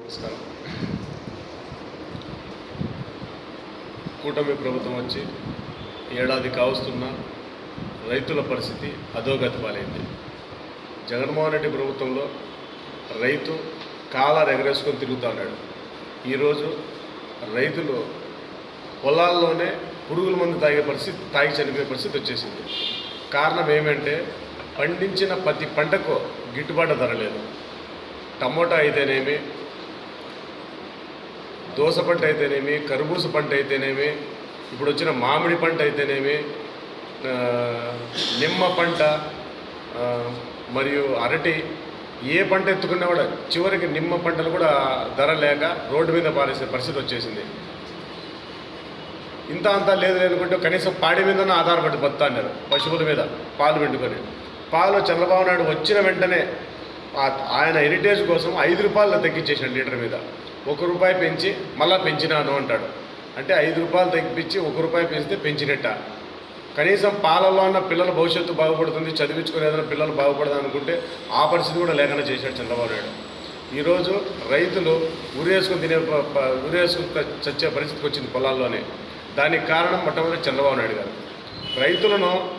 నమస్కారం. కూటమి ప్రభుత్వం వచ్చి ఏడాది కావస్తున్న రైతుల పరిస్థితి అధోగతి పాలైంది. జగన్మోహన్ రెడ్డి ప్రభుత్వంలో రైతు కాలాలు ఎగరేసుకొని తిరుగుతూ ఉన్నాడు. ఈరోజు రైతులు పొలాల్లోనే పురుగుల మందు తాగే పరిస్థితి తాగి చనిపోయే పరిస్థితి వచ్చేసింది. కారణం ఏమంటే పండించిన ప్రతి పంటకు గిట్టుబాటు ధర లేదు. టమోటా అయితేనేమి దోస పంట అయితేనేమి కర్బూస పంట అయితేనేమి ఇప్పుడు వచ్చిన మామిడి పంట అయితేనేమి నిమ్మ పంట మరియు అరటి ఏ పంట ఎత్తుకున్నా కూడా చివరికి నిమ్మ పంటలు కూడా ధర లేక రోడ్డు మీద పారేసే పరిస్థితి వచ్చేసింది. ఇంత అంతా లేదు లేనుకుంటే కనీసం పాడి మీద ఆధారపడి బతున్నారు పశువుల మీద పాలు పెట్టుకొని పాలు చంద్రబాబు నాయుడు వచ్చిన వెంటనే ఆ- ఆయన హెరిటేజ్ కోసం ఐదు రూపాయలు తగ్గించేసాడు లీటర్ మీద. ఒక రూపాయి పెంచి మళ్ళీ పెంచినాను అంటాడు. అంటే ఐదు రూపాయలు తగ్గించి ఒక రూపాయి పెంచితే పెంచినట్ట. కనీసం పాలల్లో ఉన్న పిల్లల భవిష్యత్తు బాగుపడుతుంది చదివించుకుని ఏదైనా పిల్లలు బాగుపడదా అనుకుంటే ఆ పరిస్థితి కూడా లేకుండా చేశాడు చంద్రబాబు నాయుడు. ఈరోజు రైతులు ఉరేసుకుని తినే ఉరేసుకుని చచ్చే పరిస్థితికి వచ్చింది పొలాల్లోనే. దానికి కారణం మొట్టమొదటి చంద్రబాబు నాయుడు గారు. రైతులను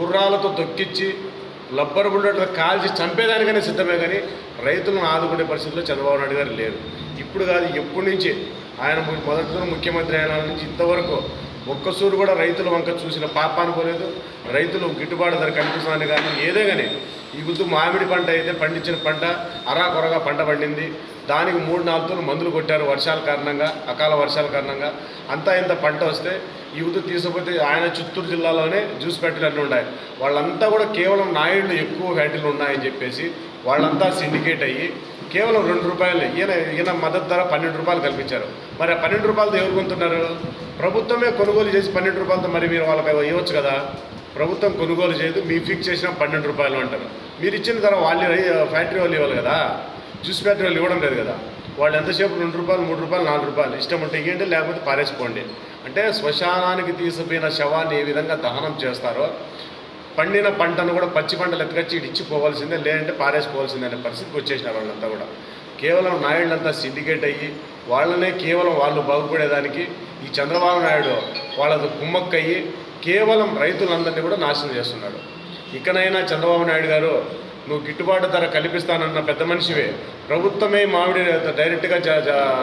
గుర్రాలతో దొక్కిచ్చి లబ్బర్ బుల్లెట్ కాల్చి చంపేదానికనే సిద్ధమే కానీ రైతులను ఆదుకునే పరిస్థితిలో చంద్రబాబు నాయుడు గారు లేరు. ఇప్పుడు కాదు ఎప్పటి నుంచి ఆయన మొదటి ముఖ్యమంత్రి అయిన నుంచి ఇంతవరకు ఒక్కసూరు కూడా రైతుల వంక చూసిన పాప అనుకోలేదు. రైతులు గిట్టుబాటు ధర కనిపిస్తుంది కానీ ఏదే కానీ ఈ గుర్తు మామిడి పంట అయితే పండించిన పంట అరాకొరగా పంట పండింది. దానికి మూడు నాలుగు తోలు మందులు కొట్టారు వర్షాల కారణంగా అకాల వర్షాల కారణంగా. అంతా ఇంత పంట వస్తే ఈ ఉద్దు తీసుకుపోతే ఆయన చిత్తూరు జిల్లాలోనే జ్యూస్ ఫ్యాక్టరీలు ఉన్నాయి. వాళ్ళంతా కూడా కేవలం నాయుళ్ళు ఎక్కువ ఫ్యాక్టరీలు ఉన్నాయని చెప్పేసి వాళ్ళంతా సిండికేట్ అయ్యి కేవలం రెండు రూపాయలు. ఈయన ఈయన మద్దతు ధర పన్నెండు రూపాయలు కల్పించారు. మరి ఆ పన్నెండు రూపాయలతో ఎవరు కొంటున్నారు? ప్రభుత్వమే కొనుగోలు చేసి పన్నెండు రూపాయలతో మరి మీరు వాళ్ళకి ఇవ్వచ్చు కదా? ప్రభుత్వం కొనుగోలు చేయదు మీ ఫిక్స్ చేసిన పన్నెండు రూపాయలు అంటారు. మీరు ఇచ్చిన ధర వాళ్ళు ఫ్యాక్టరీ వాళ్ళు ఇవ్వాలి కదా? జ్యూస్ ఫ్యాక్టరీ వాళ్ళు ఇవ్వడం లేదు కదా? వాళ్ళు ఎంతసేపు రెండు రూపాయలు మూడు రూపాయలు నాలుగు రూపాయలు ఇష్టం ఉంటే ఇవ్వండి లేకపోతే పారేసుకోండి. అంటే శ్మశానానికి తీసుకుపోయిన శవాన్ని ఏ విధంగా దహనం చేస్తారో పండిన పంటను కూడా పచ్చి పంటలు ఎత్తుకొచ్చి ఇచ్చిపోవాల్సిందే లేదంటే పారేసిపోవాల్సిందే అనే పరిస్థితికి వచ్చేసినారు వాళ్ళంతా కూడా. కేవలం నాయుళ్ళంతా సిండికేట్ అయ్యి వాళ్ళనే కేవలం వాళ్ళు బాగుపడేదానికి ఈ చంద్రబాబు నాయుడు వాళ్ళతో కుమ్మక్కయ్యి కేవలం రైతులందరినీ కూడా నాశనం చేస్తున్నాడు ఇకనైనా చంద్రబాబు నాయుడు గారు నువ్వు గిట్టుబాటు ధర కల్పిస్తానన్న పెద్ద మనిషివే. ప్రభుత్వమే మామిడి డైరెక్ట్గా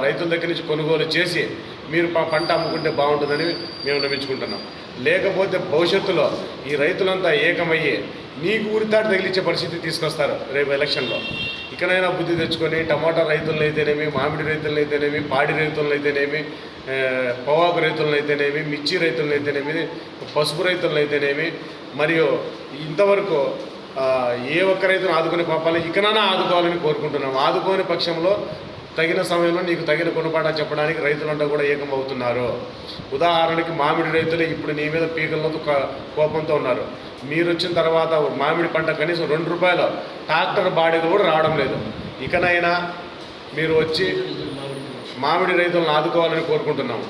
రైతుల దగ్గర నుంచి కొనుగోలు చేసి మీరు పంట అమ్ముకుంటే బాగుంటుందని మేము నమ్మించుకుంటున్నాం. లేకపోతే భవిష్యత్తులో ఈ రైతులంతా ఏకమయ్యి నీకు ఉరితాడు తగిలించే పరిస్థితి తీసుకొస్తారు రేపు ఎలక్షన్లో. ఇక్కడైనా బుద్ధి తెచ్చుకొని టమాటా రైతులను అయితేనేమి మామిడి రైతులను అయితేనేమి పాడి రైతులను అయితేనేమి పొగాకు రైతులను అయితేనేమి మిర్చి రైతులను అయితేనేమి పసుపు రైతులను అయితేనేమి మరియు ఇంతవరకు ఏ ఒక్క రైతును ఆదుకునే పాపాలు ఇకనైనా ఆదుకోవాలని కోరుకుంటున్నాం. ఆదుకోని పక్షంలో తగిన సమయంలో నీకు తగిన గుణపాఠం చెప్పడానికి రైతులంతా కూడా ఏకమవుతున్నారు. ఉదాహరణకి మామిడి రైతులు ఇప్పుడు నీ మీద పీకలతో కోపంతో ఉన్నారు. మీరు వచ్చిన తర్వాత మామిడి పంట కనీసం రెండు రూపాయలు ట్రాక్టర్ బాడీలు కూడా రావడం లేదు. ఇకనైనా మీరు వచ్చి మామిడి రైతులను ఆదుకోవాలని కోరుకుంటున్నాము